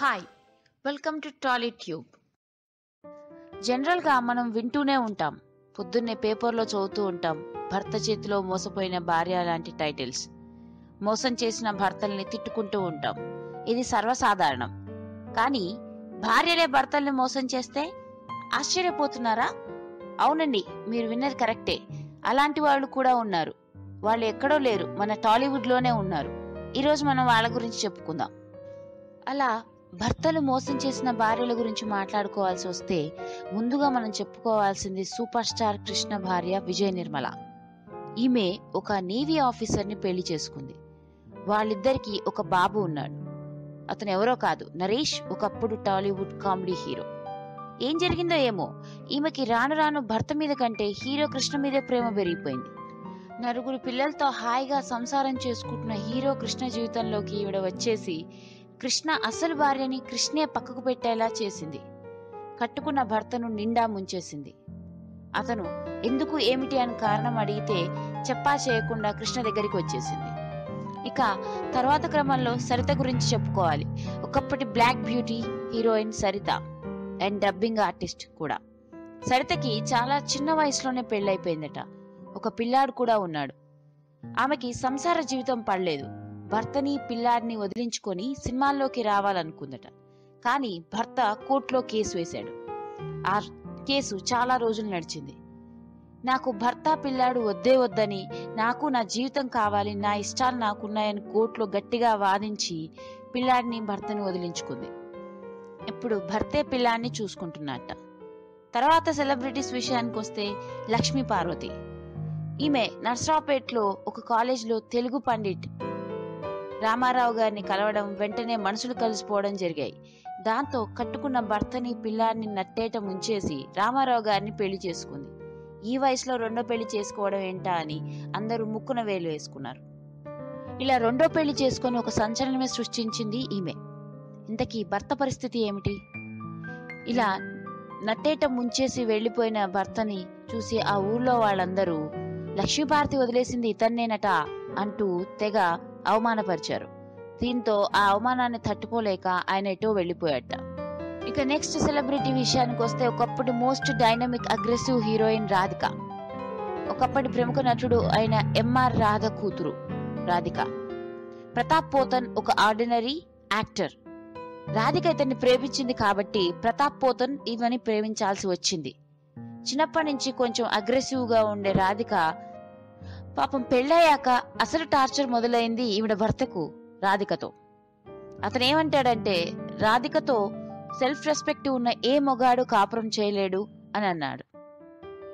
Hi welcome to Tolly tube జనరల్గా మనం వింటూనే ఉంటాం పొద్దున్నే పేపర్లో చదువుతూ ఉంటాం భర్త చేతిలో మోసపోయిన భార్య లాంటి టైటిల్స్ మోసం చేసిన భర్తల్ని తిట్టుకుంటూ ఉంటాం. ఇది సర్వసాధారణం. కానీ భార్యలే భర్తల్ని మోసం చేస్తే ఆశ్చర్యపోతున్నారా? అవునండి మీరు విన్నది కరెక్టే. అలాంటి వాళ్ళు కూడా ఉన్నారు. వాళ్ళు ఎక్కడో లేరు మన టాలీవుడ్లోనే ఉన్నారు. ఈరోజు మనం వాళ్ళ గురించి చెప్పుకుందాం. అలా భర్తలు మోసం చేసిన భార్యల గురించి మాట్లాడుకోవాల్సి వస్తే ముందుగా మనం చెప్పుకోవాల్సింది సూపర్ స్టార్ కృష్ణ భార్య విజయ నిర్మల. ఈమె ఒక నేవీ ఆఫీసర్ని పెళ్ళి చేసుకుంది. వాళ్ళిద్దరికి ఒక బాబు ఉన్నాడు. అతను ఎవరో కాదు నరేష్ ఒకప్పుడు టాలీవుడ్ కామెడీ హీరో. ఏం జరిగిందో ఏమో ఈమెకి రాను రాను భర్త మీద కంటే హీరో కృష్ణ మీదే ప్రేమ పెరిగిపోయింది. నలుగురు పిల్లలతో హాయిగా సంసారం చేసుకుంటున్న హీరో కృష్ణ జీవితంలోకి ఈవిడ వచ్చేసి కృష్ణ అసలు భార్యని కృష్ణే పక్కకు పెట్టేలా చేసింది. కట్టుకున్న భర్తను నిండా ముంచేసింది. అతను ఎందుకు ఏమిటి అని కారణం అడిగితే చెప్పా చేయకుండా కృష్ణ దగ్గరికి వచ్చేసింది. ఇక తర్వాత క్రమంలో సరిత గురించి చెప్పుకోవాలి. ఒకప్పటి black beauty heroine Saritha and dubbing artist కూడా. సరితకి చాలా చిన్న వయసులోనే పెళ్ళైపోయిందట. ఒక పిల్లాడు కూడా ఉన్నాడు. ఆమెకి సంసార జీవితం పడలేదు. భర్తని పిల్లాడిని వదిలించుకొని సినిమాల్లోకి రావాలనుకుందట. కానీ భర్త కోర్టులో కేసు వేశాడు. ఆ కేసు చాలా రోజులు నడిచింది. నాకు భర్త పిల్లాడు వద్దే వద్దని నాకు నా జీవితం కావాలి నా ఇష్టాలు నాకున్నాయని కోర్టులో గట్టిగా వాదించి పిల్లాడిని భర్తని వదిలించుకుంది. ఇప్పుడు భర్తే పిల్లాడిని చూసుకుంటున్నట్ట. తర్వాత సెలబ్రిటీస్ విషయానికి వస్తే లక్ష్మీ పార్వతి. ఈమె నర్సరావుపేటలో ఒక కాలేజీలో తెలుగు పండిట్ రామారావు గారిని కలవడం వెంటనే మనుషులు కలిసిపోవడం జరిగాయి. దాంతో కట్టుకున్న భర్తని పిల్లాన్ని నట్టేట ముంచేసి రామారావు గారిని పెళ్ళి చేసుకుంది. ఈ వయసులో రెండో పెళ్ళి చేసుకోవడం ఏంటా అని అందరూ ముక్కున వేలు వేసుకున్నారు. ఇలా రెండో పెళ్ళి చేసుకొని ఒక సంచలనమే సృష్టించింది ఈమె. ఇంతకీ భర్త పరిస్థితి ఏమిటి? ఇలా నట్టేట ముంచేసి వెళ్ళిపోయిన భర్తని చూసి ఆ ఊర్లో వాళ్ళందరూ లక్ష్మీభారతి వదిలేసింది ఇతన్నేనట. అంటూ తెగ అవమానపరిచారు. దీంతో ఆ అవమానాన్ని తట్టుకోలేక ఆయన ఎటో వెళ్ళిపోయాట ఇక నెక్స్ట్ సెలబ్రిటీ విషయానికి వస్తే ఒకప్పటి most dynamic aggressive heroine Radhika. ఒకప్పటి ప్రముఖ నటుడు అయిన ఎంఆర్ రాధ కూతురు రాధిక. ప్రతాప్ పోతన్ ఒక ఆర్డినరీ యాక్టర్. రాధిక ఇతన్ని ప్రేమించింది కాబట్టి ప్రతాప్ పోతన్ ఇవని ప్రేమించాల్సి వచ్చింది. చిన్నప్పటి నుంచి కొంచెం అగ్రెసివ్గా ఉండే రాధిక పాపం పెళ్ళయ్యాక అసలు టార్చర్ మొదలైంది ఈవిడ భర్తకు రాధికతో. అతనేమంటాడంటే రాధికతో సెల్ఫ్ రెస్పెక్ట్ ఉన్న ఏ మొగాడు కాపురం చేయలేడు అని అన్నాడు.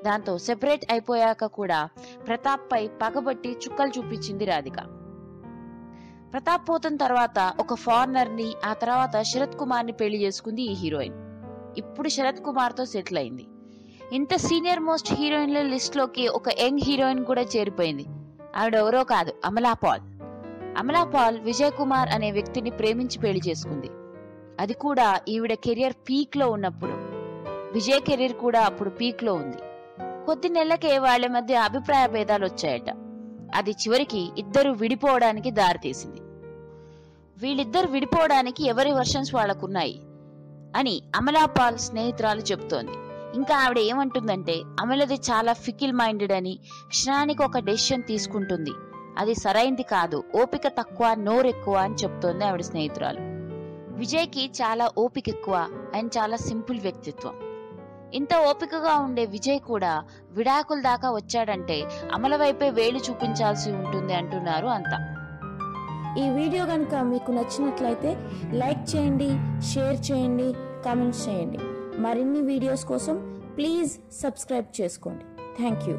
దాంతో సెపరేట్ అయిపోయాక కూడా ప్రతాప్ పై పగబట్టి చుక్కలు చూపించింది రాధిక. ప్రతాప్ పోతన్ తర్వాత ఒక ఫారినర్ని ఆ తర్వాత శరత్ కుమార్ని పెళ్ళి చేసుకుంది ఈ హీరోయిన్. ఇప్పుడు శరత్ కుమార్తో సెటిల్ అయింది. ఇంత సీనియర్ మోస్ట్ హీరోయిన్ల లిస్ట్లోకి ఒక యంగ్ హీరోయిన్ కూడా చేరిపోయింది. ఆవిడ ఎవరో కాదు అమలా పాల్. అమలా పాల్ విజయ్ కుమార్ అనే వ్యక్తిని ప్రేమించి పెళ్ళి చేసుకుంది. అది కూడా ఈవిడ కెరియర్ పీక్లో ఉన్నప్పుడు. విజయ్ కెరీర్ కూడా అప్పుడు పీక్లో ఉంది. కొద్ది నెలలకే వాళ్ళ మధ్య అభిప్రాయ భేదాలు వచ్చాయట. అది చివరికి ఇద్దరు విడిపోవడానికి దారితీసింది. వీళ్ళిద్దరు విడిపోవడానికి ఎవరి వర్షన్స్ వాళ్ళకున్నాయి? అని అమలాపాల్ స్నేహితురాలు చెబుతోంది. ఇంకా ఆవిడ ఏమంటుందంటే అమలది చాలా ఫికిల్ మైండెడ్ అని క్షణానికి ఒక డెసిషన్ తీసుకుంటుంది. అది సరైంది కాదు. ఓపిక తక్కువ నోరెక్కువ అని చెప్తోంది ఆవిడ స్నేహితురాలు. విజయ్కి చాలా ఓపిక ఎక్కువ అండ్ చాలా సింపుల్ వ్యక్తిత్వం. ఇంత ఓపికగా ఉండే విజయ్ కూడా విడాకుల దాకా వచ్చాడంటే అమల వైపే వేలు చూపించాల్సి ఉంటుంది అంటున్నారు అంతా. ఈ వీడియో కనుక మీకు నచ్చినట్లయితే లైక్ చేయండి షేర్ చేయండి కామెంట్స్ చేయండి. మరిన్ని వీడియోస్ కోసం ప్లీజ్ సబ్స్క్రైబ్ చేసుకోండి. Thank you.